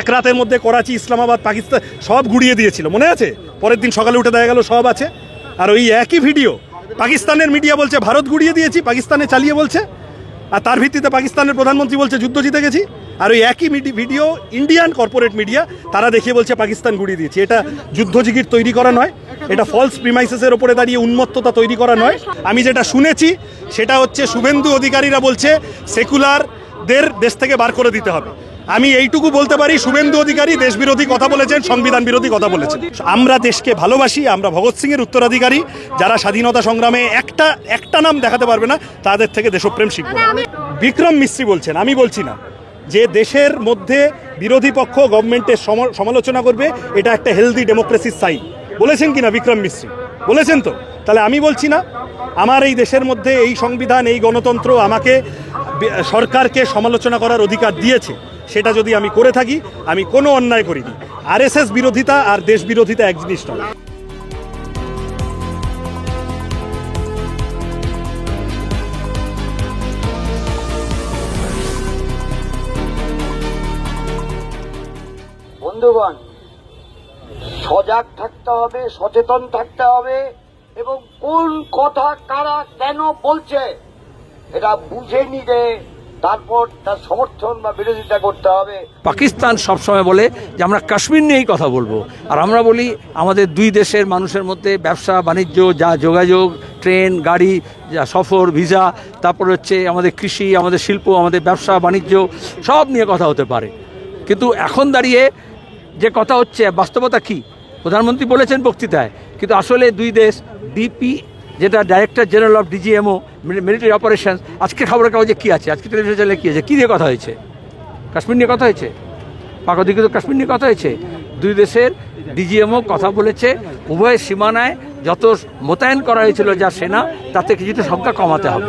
এক রাতের মধ্যে করাচি, ইসলামাবাদ, পাকিস্তান সব গুড়িয়ে দিয়েছিল। মনে আছে? পরের দিন সকালে উঠে দেখা গেল সব আছে। আর ওই একই ভিডিও, পাকিস্তানের মিডিয়া বলছে, ভারত গুড়িয়ে দিয়েছি, পাকিস্তানে চালিয়ে বলছে। আর তার ভিত্তিতে পাকিস্তানের প্রধানমন্ত্রী বলছে, যুদ্ধ জিতে গেছি। আর ওই একই ভিডিও ইন্ডিয়ান কর্পোরেট মিডিয়া, তারা দেখিয়ে বলছে, পাকিস্তান গুড়িয়ে দিয়েছি। এটা যুদ্ধজিগির তৈরি করা নয়, এটা ফলস প্রিমাইসেসের ওপরে দাঁড়িয়ে উন্মত্ততা তৈরি করা নয়। আমি যেটা শুনেছি, সেটা হচ্ছে শুভেন্দু অধিকারীরা বলছে সেকুলারদের দেশ থেকে বার করে দিতে হবে। আমি এইটুকু বলতে পারি, শুভেন্দু অধিকারী দেশবিরোধী কথা বলেছেন, সংবিধান বিরোধী কথা বলেছেন। আমরা দেশকে ভালোবাসি, আমরা ভগৎ সিংয়ের উত্তরাধিকারী, যারা স্বাধীনতা সংগ্রামে একটা একটা নাম দেখাতে পারবে না, তাদের থেকে দেশপ্রেম শিখব। বিক্রম মিস্ত্রি বলছেন, আমি বলছি না, যে দেশের মধ্যে বিরোধী পক্ষ গভর্নমেন্টের সম- সমালোচনা করবে, এটা একটা হেলদি ডেমোক্রেসির সাইন বলেছেন কি না বিক্রম মিস্ত্রি? বলেছেন তো। তাহলে আমি বলছি না, আমার এই দেশের মধ্যে এই সংবিধান, এই গণতন্ত্র আমাকে সরকারকে সমালোচনা করার অধিকার দিয়েছে। সেটা যদি আমি করে থাকি, আমি কোনো অন্যায় করিনি। আরএসএস বিরোধিতা আর দেশ বিরোধিতা এক জিনিস নয়। বন্ধুগণ, সজাগ থাকতে হবে, সচেতন থাকতে হবে এবং কোন কথা কারা কেন বলছে, এটা বুঝে নিলে তারপর তার সমর্থন বা বিরোধিতা করতে হবে। পাকিস্তান সবসময় বলে যে আমরা কাশ্মীর নিয়েই কথা বলব। আর আমরা বলি আমাদের দুই দেশের মানুষের মধ্যে ব্যবসা, বাণিজ্য, যা যোগাযোগ, ট্রেন, গাড়ি, যা সফর, ভিসা, তারপর হচ্ছে আমাদের কৃষি, আমাদের শিল্প, আমাদের ব্যবসা, বাণিজ্য, সব নিয়ে কথা হতে পারে। কিন্তু এখন দাঁড়িয়ে যে কথা হচ্ছে, বাস্তবতা কি? প্রধানমন্ত্রী বলেছেন বক্তৃতায়, কিন্তু আসলে দুই দেশ, ডিপি যেটা director general of DGMO military operation আজকে খবরের কাগজে কী আছে? আজকে টেলিভিশন চ্যানেলে কী আছে? কী নিয়ে কথা হয়েছে? কাশ্মীর নিয়ে কথা হয়েছে? পাক অধিকৃত কাশ্মীর নিয়ে কথা হয়েছে? দুই দেশের ডিজিএমও কথা বলেছে উভয় সীমানায় যত মোতায়েন করা হয়েছিল যা সেনা তাতে কিছুটা সংখ্যা কমাতে হবে।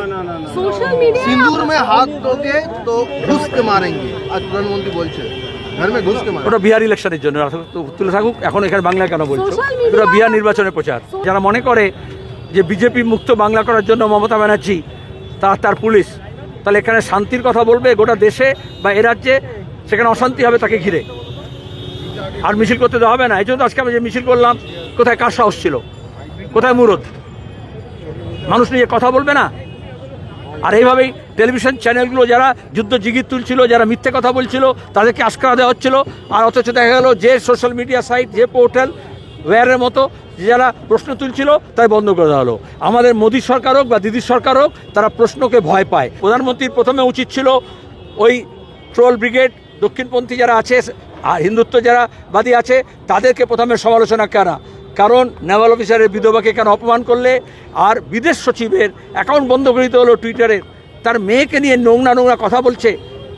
ওটা বিহার ইলেকশনের জন্য। তুলে থাকুক এখন এখানে বাংলা কেন বলছো? ওটা বিহার নির্বাচনের প্রচার। যারা মনে করে যে বিজেপি মুক্ত বাংলা করার জন্য মমতা ব্যানার্জি তার তার পুলিশ। তাহলে এখানে শান্তির কথা বলবে গোটা দেশে বা এ রাজ্যে, সেখানে অশান্তি হবে তাকে ঘিরে। আর মিছিল করতে দেওয়া হবে না। এই জন্য তো আজকে আমি যে মিছিল করলাম, কোথায় কার সাহস ছিল? কোথায় মুরদ? মানুষ নিয়ে কথা বলবে না? আর এইভাবেই টেলিভিশন চ্যানেলগুলো যারা যুদ্ধ জিগির তুলছিল, যারা মিথ্যে কথা বলছিল, তাদেরকে আশকারা দেওয়া হচ্ছিল। আর অথচ দেখা গেল যে সোশ্যাল মিডিয়া সাইট, যে পোর্টাল ওয়্যারের মতো যারা প্রশ্ন তুলছিল তাই বন্ধ করে দেওয়া হলো। আমাদের মোদী সরকার হোক বা দিদির সরকার হোক, তারা প্রশ্নকে ভয় পায়। প্রধানমন্ত্রীর প্রথমে উচিত ছিল ওই ট্রোল ব্রিগেড, দক্ষিণপন্থী যারা আছে, আর হিন্দুত্ব যারা বাদী আছে, তাদেরকে প্রথমে সমালোচনা করা। কারণ নেভাল অফিসারের বিধবাকে কেন অপমান করলে? আর বিদেশ সচিবের অ্যাকাউন্ট বন্ধ করে দিতে হলো টুইটারে তার মেয়েকে নিয়ে নোংরা নোংরা কথা বলছে।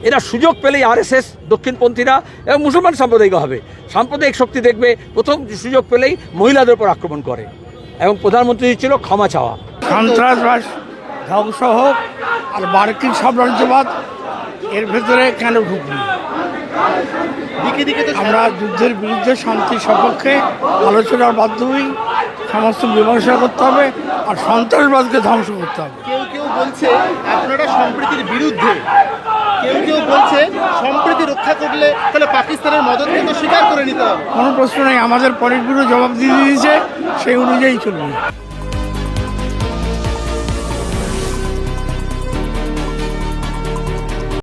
এরা সুযোগ পেলেই আরএসএস দক্ষিণপন্থীরা এবং মুসলমান সাম্প্রদায়িক হবে। সাম্প্রদায়িক শক্তি দেখবে প্রথম সুযোগ পেলেই মহিলাদের উপর আক্রমণ করে এবং প্রধানমন্ত্রী ছিল ক্ষমা চাওয়া। সন্ত্রাসবাদ ধ্বংস হোক আর মার্কিন সাম্রাজ্যবাদ এর ভেতরে কেন ঢুকবি? দিকে দিকে আমরা যুদ্ধের বিরুদ্ধে শান্তির সপক্ষে আলোচনার মাধ্যমেই সমস্ত মীমাংসা করতে হবে আর সন্ত্রাসবাদকে ধ্বংস করতে হবে। কেউ কেউ বলছে আপনারা সম্প্রীতির বিরুদ্ধে কেউ কেউ বলছে, সম্প্রীতি রক্ষা করলে তাহলে পাকিস্তানের মদত কিন্তু স্বীকার করে নিতে হবে। কোনো প্রশ্ন নেই, আমাদের পলিট ব্যুরো জবাব দিয়ে দিয়েছে, সেই অনুযায়ী চলবে।